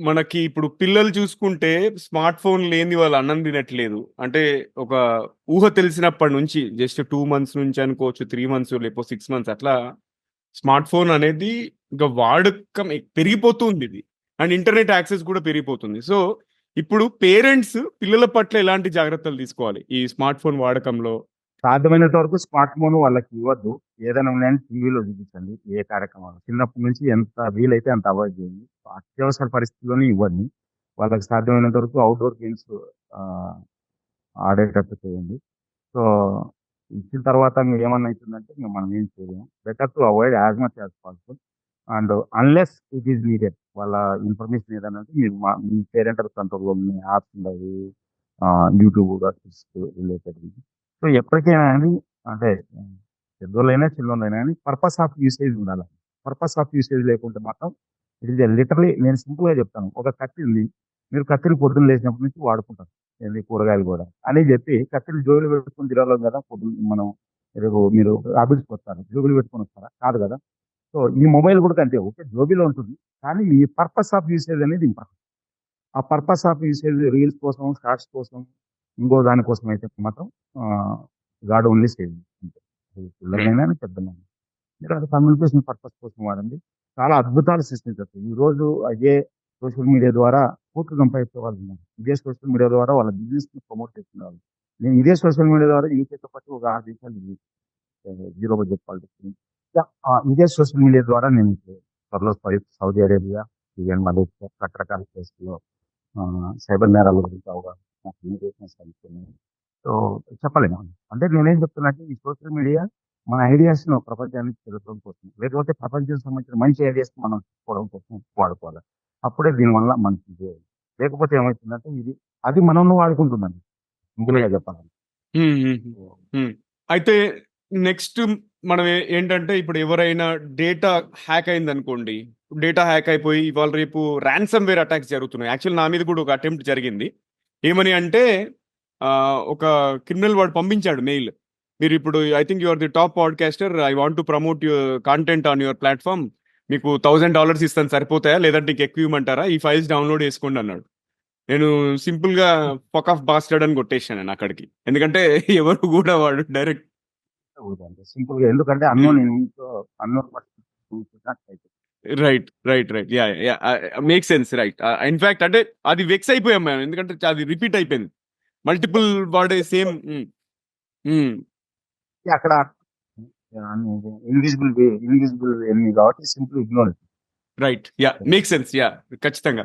మనకి ఇప్పుడు పిల్లలు చూసుకుంటే స్మార్ట్ ఫోన్ లేనిది వాళ్ళు అన్నం తినట్లేదు. అంటే ఒక ఊహ తెలిసినప్పటి నుంచి జస్ట్ టూ మంత్స్ నుంచి అనుకోవచ్చు, త్రీ మంత్స్ లేకపోతే సిక్స్ మంత్స్ అట్లా స్మార్ట్ ఫోన్ అనేది ఇంకా వాడకం పెరిగిపోతుంది ఇది అండ్ ఇంటర్నెట్ యాక్సెస్ కూడా పెరిగిపోతుంది. సో, ఇప్పుడు పేరెంట్స్ పిల్లల పట్ల ఎలాంటి జాగ్రత్తలు తీసుకోవాలి? ఈ స్మార్ట్ ఫోన్ వాడకంలో? సాధ్యమైనంత వరకు స్మార్ట్ ఫోన్ వాళ్ళకి ఇవ్వద్దు. ఏదైనా ఉన్నాయని టీవీలో చూపించండి. ఏ కార్యక్రమాలు. చిన్నప్పటి నుంచి ఎంత వీలైతే అంత అవాయిడ్ చేయండి. అత్యవసర పరిస్థితుల్లోనే ఇవ్వండి. వాళ్ళకి సాధ్యమైనంత వరకు అవుట్డోర్ గేమ్స్ ఆడేటట్టు చేయండి. సో, ఇచ్చిన తర్వాత ఏమన్నా అవుతుందంటే మనం ఏం చేయలేము. Better to avoid as much as possible. And unless it is needed. వాళ్ళ ఇన్ఫర్మేషన్ ఏదైనా మీరు మా మీ పేరెంటర్ కంట్రోల్‌లో ఉన్న యాప్స్ ఉండవు యూట్యూబ్ రిలేటెడ్ సో, ఎప్పటికైనా కానీ అంటే పెద్దోళ్ళైనా, చిన్నోళ్ళైనా కానీ పర్పస్ ఆఫ్ యూసేజ్ ఉండాలి పర్పస్ ఆఫ్ యూసేజ్ లేకుంటే మాత్రం ఇట్ ఇస్ లిటరలీ నేను సింపుల్‌గా చెప్తాను. ఒక కత్తి ఉంది. మీరు కత్తిని పొద్దున్న లేచినప్పటి నుంచి వాడుకుంటారు. ఏంది కూరగాయలు కూడా. అని చెప్పి కత్తిని జోబీలో పెట్టుకొని తిరగలం కదా! పొద్దున్న మనం రేపు మీరు రాబిట్స్‌కి వస్తారు. జోబీలో పెట్టుకొని వస్తారా? కాదు కదా! సో, ఈ మొబైల్ కూడా కంటే ఓకే. జోబీలో ఉంటుంది. కానీ ఈ పర్పస్ ఆఫ్ యూసేజ్ అనేది ఇంపార్టెంట్. ఆ పర్పస్ ఆఫ్ యూసేజ్ రీల్స్ కోసం, షార్ట్స్ కోసం, ఇంకో దాని కోసం అయితే మాత్రం గాడ్ ఓన్లీ సేవ్ పిల్లలైనా పెద్దలైనా. మీరు అది కమ్యూనికేషన్ పర్పస్ కోసం వాడండి. చాలా అద్భుతాలు సృష్టించొచ్చు. ఈరోజు అదే సోషల్ మీడియా ద్వారా కోట్లు సంపాదించే వాళ్ళు ఉన్నారు. ఇదే సోషల్ మీడియా ద్వారా వాళ్ళ బిజినెస్‌ని ప్రమోట్ చేస్తున్నారు. నేను ఇదే సోషల్ మీడియా ద్వారా యూకేతో పాటు ఒక 6 దేశాలు జీరో బడ్జెట్! ఆహ్, ఇదే సోషల్ మీడియా ద్వారా నేను త్వరలో సౌదీ అరేబియా, ఈవెన్ మలేషియా రకరకాల ప్లేస్‌లో సైబర్ నేరాల గురించి అవగాహన ఇన్విటేషన్స్ అందుతున్నాయి. సో, చెప్పలేను. అంటే నేనేం చెప్తున్నా అంటే ఈ సోషల్ మీడియా మన ఐడియాస్‌ను ప్రపంచానికి తెలపడం కోసం, లేకపోతే ప్రపంచానికి సంబంధించిన మంచి ఐడియాస్ మనం తీసుకోవడం కోసం వాడుకోవాలి. అప్పుడే దీనివల్ల మంచిది. లేకపోతే ఏమైతుందంటే ఇది అది మనల్ని వాడుకుంటుందండి. సింపుల్‌గా చెప్పాలంటే. అయితే నెక్స్ట్ మనం ఏంటంటే ఇప్పుడు ఎవరైనా డేటా హ్యాక్ అయిందనుకోండి. డేటా హ్యాక్ అయిపోయి ఇవాళ రేపు రాన్సమ్ వేర్ అటాక్స్ జరుగుతున్నాయి. యాక్చువల్లీ నా మీద కూడా ఒక అటెంప్ట్ జరిగింది. ఏమని అంటే ఒక క్రిమినల్ వాడు పంపించాడు మెయిల్. మీరు ఇప్పుడు I think you are the top podcaster. I want to promote your content on your platform. మీకు $1000 ఇస్తాను సరిపోతాయా? లేదంటే ఇంకెక్కువ ఇవ్వమంటారా? ఈ ఫైల్స్ డౌన్‌లోడ్ చేసుకోండి అన్నాడు. నేను సింపుల్‌గా ఫక్ ఆఫ్ బాస్టర్డ్ అని కొట్టేసాను నేను అక్కడికి. ఎందుకంటే ఎవరు కూడా వాడు డైరెక్ట్ సింపుల్‌గా ఎందుకంటే unknown unknown right. Right. Right. Yeah! Ah, makes sense right. In fact అంటే అది వెక్స్ అయిపోయాం మేము. ఎందుకంటే అది రిపీట్ అయిపోయింది. మల్టిపుల్ వాడే సేమ్. అక్కడ ఇన్విజిబుల్ వే ఇన్విజిబుల్ ఎనిమీ కాబట్టి simple ignore. Right. Yeah! Makes sense. Yeah! ఖచ్చితంగా.